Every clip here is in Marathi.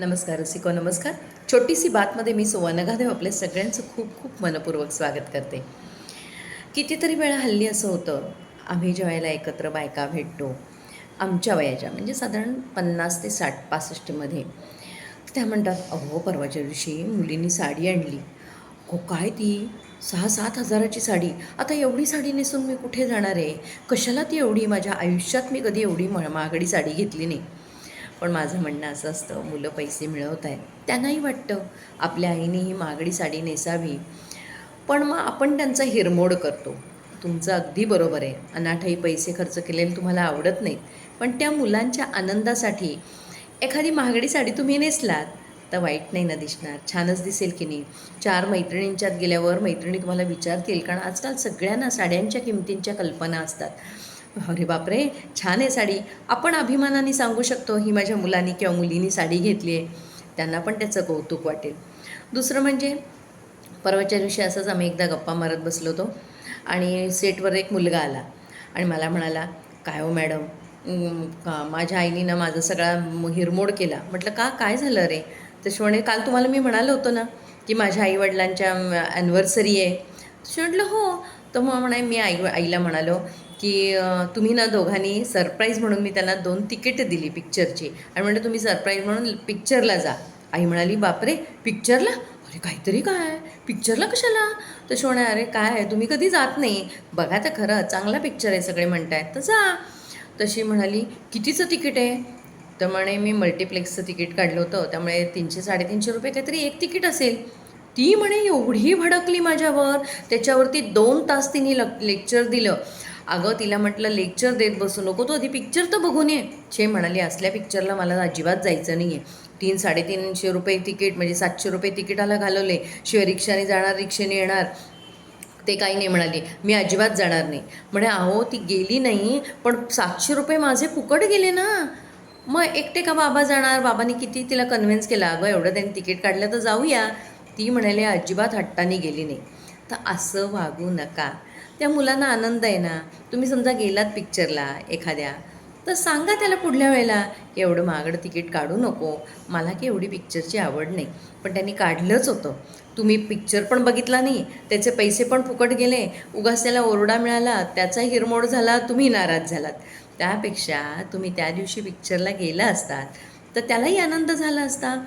नमस्कार रसिको नमस्कार. छोटीशी बातमध्ये मी सुवर्ण गाधव आपल्या सगळ्यांचं खूप खूप मनपूर्वक स्वागत करते. कितीतरी वेळा हल्ली असं होतं आम्ही ज्या वेळेला एकत्र बायका भेटतो आमच्या वयाच्या म्हणजे साधारण पन्नास ते साठ पासष्टमध्ये त्या म्हणतात अहो परवाच्या दिवशी मुलींनी साडी आणली. हो काय ती? सहा सात हजाराची साडी. आता एवढी साडी नेसून मी कुठे जाणार आहे? कशाला ती एवढी? माझ्या आयुष्यात मी कधी एवढी म महागडी साडी घेतली नाही. पण माझं म्हणणं असं असतं मुलं पैसे मिळवत आहेत. त्यांनाही वाटतं आपल्या आईने ही महागडी साडी नेसावी. पण मग आपण त्यांचा हिरमोड करतो. तुमचं अगदी बरोबर आहे. अनाठाई पैसे खर्च केलेले तुम्हाला आवडत नाहीत. पण त्या मुलांच्या आनंदासाठी एखादी महागडी साडी तुम्ही नेसलात तर वाईट नाही ना दिसणार. छानच दिसेल की नाही. चार मैत्रिणींच्यात गेल्यावर मैत्रिणी तुम्हाला विचारतील कारण आजकाल सगळ्यांना साड्यांच्या किमतींच्या कल्पना असतात. अरे बापरे छान आहे साडी. आपण अभिमानाने सांगू शकतो ही माझ्या मुलांनी किंवा मुलींनी साडी घेतली आहे. त्यांना पण त्याचं कौतुक वाटेल. दुसरं म्हणजे परवाच्या दिवशी असंच आम्ही एकदा गप्पा मारत बसलो होतो आणि सेटवर एक मुलगा आला आणि मला म्हणाला काय हो मॅडम का माझ्या आईनी ना माझा सगळा हिरमोड केला. म्हटलं का? काय झालं रे? तशी म्हणे काल तुम्हाला मी म्हणालो होतो ना की माझ्या आईवडिलांच्या ॲनिव्हर्सरी आहे. तशी म्हटलं हो. तर मग म्हणाय मी आई आईला म्हणालो की तुम्ही ना दोघांनी सरप्राईज म्हणून मी त्याला दोन तिकीट दिली पिक्चरची आणि म्हणलं तुम्ही सरप्राईज म्हणून पिक्चरला जा. आई म्हणाली बापरे पिक्चरला अरे काहीतरी काय? पिक्चरला कशाला? तशी म्हणे अरे काय आहे? तुम्ही कधी जात नाही. बघा तर खरं चांगला पिक्चर आहे सगळे म्हणतायत तर जा. तशी म्हणाली कितीचं तिकीट आहे? तर म्हणे मी मल्टिप्लेक्सचं तिकीट काढलं होतं त्यामुळे तीनशे साडेतीनशे रुपये काहीतरी एक तिकीट असेल. ती म्हणे एवढी भडकली माझ्यावर. त्याच्यावरती दोन तास तिने लक् लेक्चर दिलं. अगं तिला म्हटलं लेक्चर देत बसू नको तू आधी पिक्चर तर बघून ये. छे म्हणाली असल्या पिक्चरला मला अजिबात जायचं नाही आहे तीन साडेतीनशे रुपये तिकीट म्हणजे सातशे रुपये तिकिटाला घालवले. शिवाय रिक्षाने जाणार रिक्षेने येणार. ते काही नाही म्हणाली. मी अजिबात जाणार नाही. म्हणे अहो ती गेली नाही पण सातशे रुपये माझे फुकट गेले ना. मग एकटे का बाबा जाणार? बाबांनी किती तिला कन्व्हिन्स केला? अगं एवढं त्यांनी तिकीट काढलं तर जाऊया. ती म्हणाली अजिबात हट्टाने गेली नाही. तर असं वागू नका. त्या मुलांना आनंद आहे ना. तुम्ही समजा गेलात पिक्चरला एखाद्या तर सांगा त्याला पुढल्या वेळेला की एवढं महागडं तिकीट काढू नको. मला की एवढी पिक्चरची आवड नाही. पण त्यांनी काढलंच होतं. तुम्ही पिक्चर पण बघितला नाही त्याचे पैसे पण फुकट गेले उगाच त्याला ओरडा मिळाला त्याचा हिरमोड झाला तुम्ही नाराज झालात. त्यापेक्षा तुम्ही त्या दिवशी पिक्चरला गेला असतात तर त्यालाही आनंद झाला असता.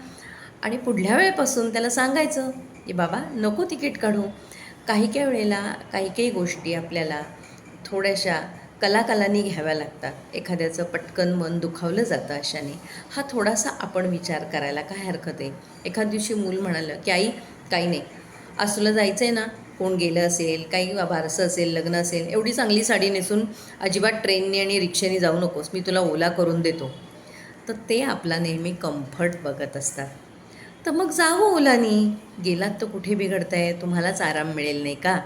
आणि पुढल्या वेळेपासून त्याला सांगायचं की बाबा नको तिकीट काढू. काही काही वेळेला काही काही गोष्टी आपल्याला थोड्याशा कलाकालांनी घ्याव्या लागतात. एखाद्याचं पटकन मन दुखावलं जातं अशाने. हा थोडासा आपण विचार करायला काय हरकत आहे एखाद दिवशी मूल म्हणालं की आई काही नाही. आसूला जायचं आहे ना? कोण गेलं असेल? काही बारसं असेल? लग्न असेल? एवढी चांगली साडी नेसून अजिबात ट्रेनने आणि रिक्षेने जाऊ नकोस. मी तुला ओला करून देतो. तर ते आपला नेहमी कम्फर्ट बघत असतात. तर मग जावं ओलानी. गेलात तर कुठे बिघडताय? तुम्हालाच आराम मिळेल नाही का?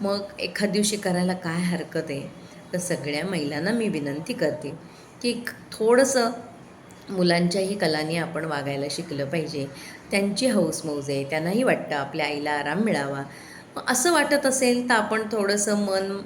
मग एखाद दिवशी करायला काय हरकत आहे? तर सगळ्या महिलांना मी विनंती करते की थोडंसं मुलांच्याही कलाने आपण वागायला शिकलं पाहिजे. त्यांची हौस मौज आहे. त्यांनाही वाटतं आपल्या आईला आराम मिळावा. मग असं वाटत असेल तर आपण थोडंसं मन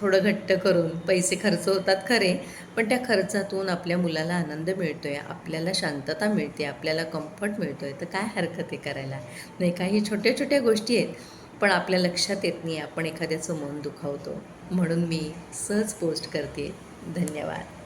थोडं घट्ट करून पैसे खर्च होतात खरे. पण त्या खर्चातून आपल्या मुलाला आनंद मिळतो आहे आपल्याला शांतता मिळते आपल्याला कम्फर्ट मिळतो आहे तर काय हरकत आहे करायला? नाही काही छोट्या छोट्या गोष्टी आहेत पण आपल्या लक्षात येत नाही आपण एखाद्याचं मन दुखावतो. म्हणून मी सहज पोस्ट करते. धन्यवाद.